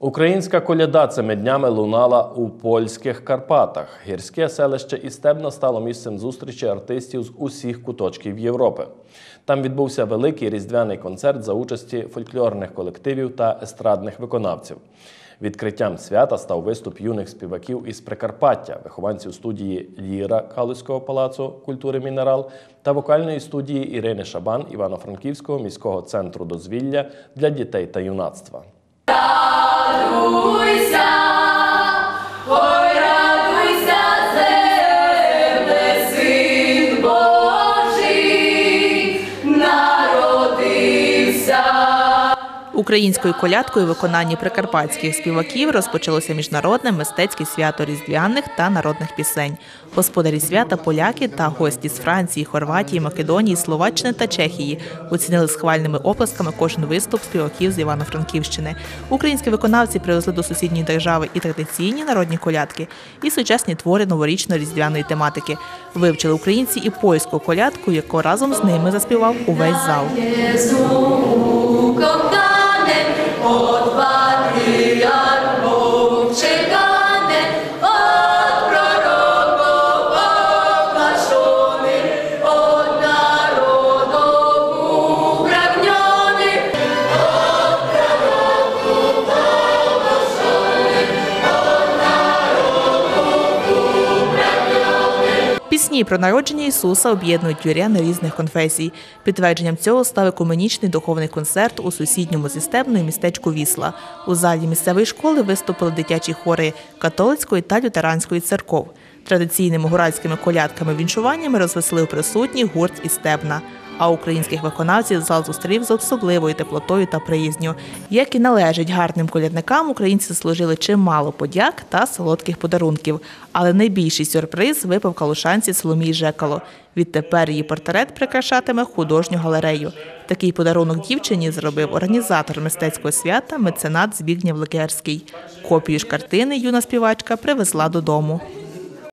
Українська коляда цими днями лунала у польських Карпатах. Гірське селище Істебно стало місцем зустрічі артистів з усіх куточків Європи. Там відбувся великий різдвяний концерт за участі фольклорних колективів та естрадних виконавців. Відкриттям свята став виступ юних співаків із Прикарпаття, вихованців студії Ліра Калузького палацу культури Мінерал та вокальної студії Ірини Шабан Івано-Франківського міського центру дозвілля для дітей та юнацтва. adoro. Українською колядкою у виконанні прикарпатських співаків розпочалося міжнародне мистецьке свято різдвяних та народних пісень. Господарі свята поляки та гості з Франції, Хорватії, Македонії, Словаччини та Чехії оцінили схвальними оплесками кожен виступ співаків з Івано-Франківщини. Українські виконавці привезли до сусідньої держави і традиційні народні колядки, і сучасні твори новорічно-різдвяної тематики. Вивчили українці і польську колядку, яку разом з ними заспівав увесь зал. Lord. Пісні про народження Ісуса об'єднують віряни різних конфесій. Підтвердженням цього став екуменічний духовний концерт у сусідньому зі Стебною містечку Вісла. У залі місцевої школи виступили дитячі хори католицької та лютеранської церков. Традиційними гуральськими колядками віншуваннями розвеселив присутній гурт із Стебна. А українських виконавців зал зустрів з особливою теплотою та приязню. Як і належить гарним колядникам, українці служили чимало подяк та солодких подарунків. Але найбільший сюрприз випав калушанці Соломії Жекало. Відтепер її портрет прикрашатиме художню галерею. Такий подарунок дівчині зробив організатор мистецького свята меценат Збігнєв Лекерський. Копію ж картини юна співачка привезла додому.